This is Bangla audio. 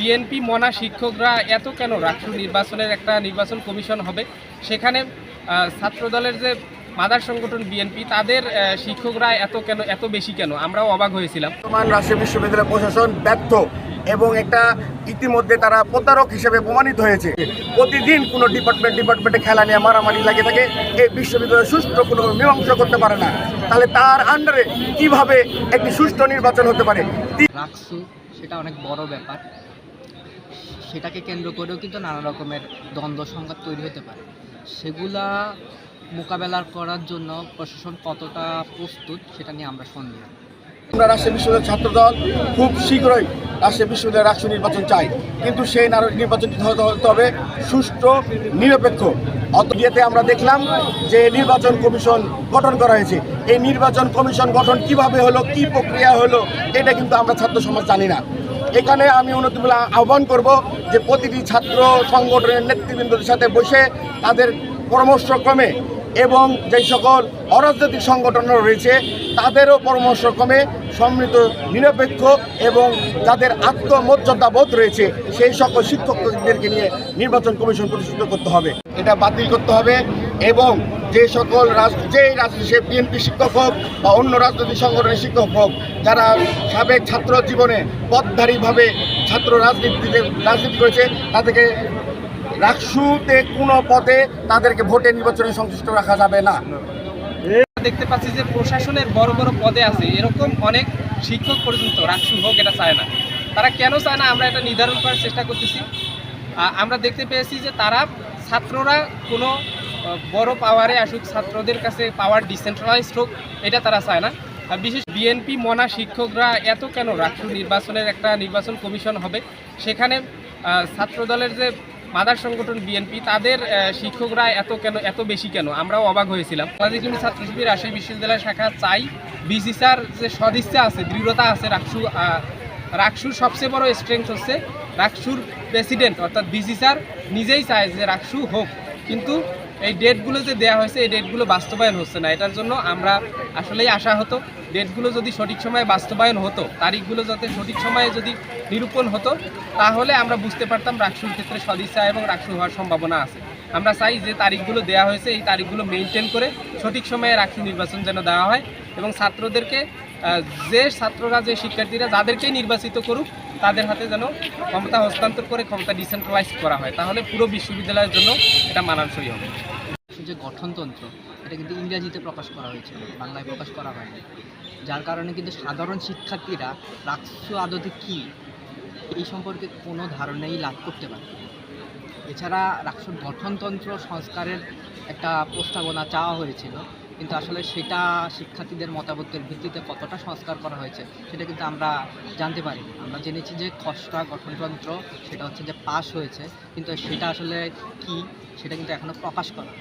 বিএনপি মনা শিক্ষকরা এত কেন রাষ্ট্র নির্বাচনের একটা নির্বাচন কমিশন হবে? সেখানে ছাত্রদলের যে মাদার সংগঠন বিএনপি তাদের শিক্ষকরা এত কেন এত বেশি কেন? আমরাও অবাক হয়েছিলাম। বর্তমান রাজশাহী বিশ্ববিদ্যালয় প্রশাসন ব্যর্থ এবং একটা ইতিমধ্যে তারা প্রতারক হিসেবে প্রমাণিত হয়েছে। প্রতিদিন কোনো ডিপার্টমেন্ট ডিপার্টমেন্টে খেলা নিয়ে মারামারি লাগে থাকে। এই বিশ্ববিদ্যালয় সুষ্ঠু কোনো মীমাংসা করতে পারে না। তাহলে তার আন্ডারে কীভাবে একটি সুষ্ঠু নির্বাচন হতে পারে? রাখছু সেটা অনেক বড় ব্যাপার। সেটাকে কেন্দ্র করেও কিন্তু নানা রকমের দ্বন্দ্ব সংঘাত তৈরি হতে পারে। সেগুলা মোকাবেলা করার জন্য প্রশাসন কতটা প্রস্তুত সেটা নিয়ে আমরা সন্দেহ। আমরা রাজশাহী বিশ্ববিদ্যালয়ের ছাত্রদল খুব শীঘ্রই রাজশাহী বিশ্ববিদ্যালয়ের রাষ্ট্র নির্বাচন চাই। কিন্তু সেই নার- নির্বাচনটি হতে হবে সুষ্ঠু, নিরপেক্ষ। অত ইয়েতে আমরা দেখলাম যে নির্বাচন কমিশন গঠন করা হয়েছে। এই নির্বাচন কমিশন গঠন কীভাবে হলো, কি প্রক্রিয়া হলো, এটা কিন্তু আমরা ছাত্র সমাজ জানি না। এখানে আমি অনুমতিমূলক আহ্বান করব যে প্রতিটি ছাত্র সংগঠনের নেতৃবৃন্দদের সাথে বসে তাদের পরামর্শক্রমে এবং যেই সকল অরাজনৈতিক সংগঠন রয়েছে, তাদেরও পরামর্শক্রমে সম্মিলিত নিরপেক্ষ এবং যাদের আত্মমর্যাদা বোধ রয়েছে, সেই সকল শিক্ষকদেরকে নিয়ে নির্বাচন কমিশন প্রতিষ্ঠিত করতে হবে। এটা বাতিল করতে হবে। এবং যে সকল রাজ যে রাজ- সে বিএনপি শিক্ষক হোক বা অন্য রাজনৈতিক সংগঠনের শিক্ষক হোক, যারা সাবেক ছাত্র জীবনে পথধারীভাবে ছাত্র রাজনীতিতে, রাজনীতি করেছে, তাদেরকে রাকসুতে কোনো পদে তাদেরকে ভোটে নির্বাচনে সংশ্লিষ্ট রাখা যাবে না। দেখতে পাচ্ছি যে প্রশাসনের বড় বড় পদে আছে। এরকম অনেক শিক্ষক পর্যন্ত রাষ্ট্র হোক, এটা চায় না। তারা কেন চায় না? আমরা এটা নির্ধারণ করার চেষ্টা করতেছি। আমরা দেখতে পেয়েছি যে তারা ছাত্ররা কোনো বড় পাওয়ারে আসুক, ছাত্রদের কাছে পাওয়ার ডিসেন্ট্রালাইজড হোক, এটা তারা চায় না। আর বিশেষ বিএনপি মনা শিক্ষকরা এত কেন রাষ্ট্র নির্বাচনের একটা নির্বাচন কমিশন হবে। সেখানে ছাত্রদলের যে মাদার সংগঠন বিএনপি তাদের শিক্ষকরা এত কেন, এত বেশি কেন? আমরাও অবাক হয়েছিলাম। বাংলাদেশ হিন্দু ছাত্রশিল্পী রাজশাহী বিশ্ববিদ্যালয় শাখা চাই। বিসিসার যে সদিচ্ছা আছে, দৃঢ়তা আছে রাকসু রাকসুর সবচেয়ে বড় স্ট্রেংথ হচ্ছে রাকসুর প্রেসিডেন্ট অর্থাৎ বিসি স্যার নিজেই চায় যে রাকসু হোক। কিন্তু এই ডেটগুলো যে দেওয়া হয়েছে, এই ডেটগুলো বাস্তবায়ন হচ্ছে না। এটার জন্য আমরা আসলেই আশা হতো, ডেটগুলো যদি সঠিক সময়ে বাস্তবায়ন হতো, তারিখগুলো যাতে সঠিক সময়ে যদি নিরূপণ হতো, তাহলে আমরা বুঝতে পারতাম রাকসুর ক্ষেত্রে সদিচ্ছা এবং রাকসু হওয়ার সম্ভাবনা আছে। আমরা চাই যে তারিখগুলো দেওয়া হয়েছে, এই তারিখগুলো মেনটেন করে সঠিক সময়ে রাকসু নির্বাচন যেন দেওয়া হয় এবং ছাত্রদেরকে যে ছাত্ররা, যে শিক্ষার্থীরা যাদেরকেই নির্বাচিত করুক, তাদের হাতে যেন ক্ষমতা হস্তান্তর করে ক্ষমতা ডিসেন্ট্রালাইজ করা হয়, তাহলে পুরো বিশ্ববিদ্যালয়ের জন্য এটা মানানসই হবে। যে গঠনতন্ত্র, এটা কিন্তু ইংরাজিতে প্রকাশ করা হয়েছিল বাংলায় প্রকাশ করা হয়নি। যার কারণে কিন্তু সাধারণ শিক্ষার্থীরা রাষ্ট্র আদতে কী, এই সম্পর্কে কোনো ধারণাই লাভ করতে পারে এছাড়া রাষ্ট্র গঠনতন্ত্র সংস্কারের একটা প্রস্তাবনা চাওয়া হয়েছিল কিন্তু আসলে সেটা শিক্ষার্থীদের মতামতের ভিত্তিতে কতটা সংস্কার করা হয়েছে, সেটা কিন্তু আমরা জানতে পারি আমরা জেনেছি যে খসড়া গঠনতন্ত্র সেটা হচ্ছে যে পাস হয়েছে, কিন্তু সেটা আসলে কি, সেটা কিন্তু এখনও প্রকাশ করা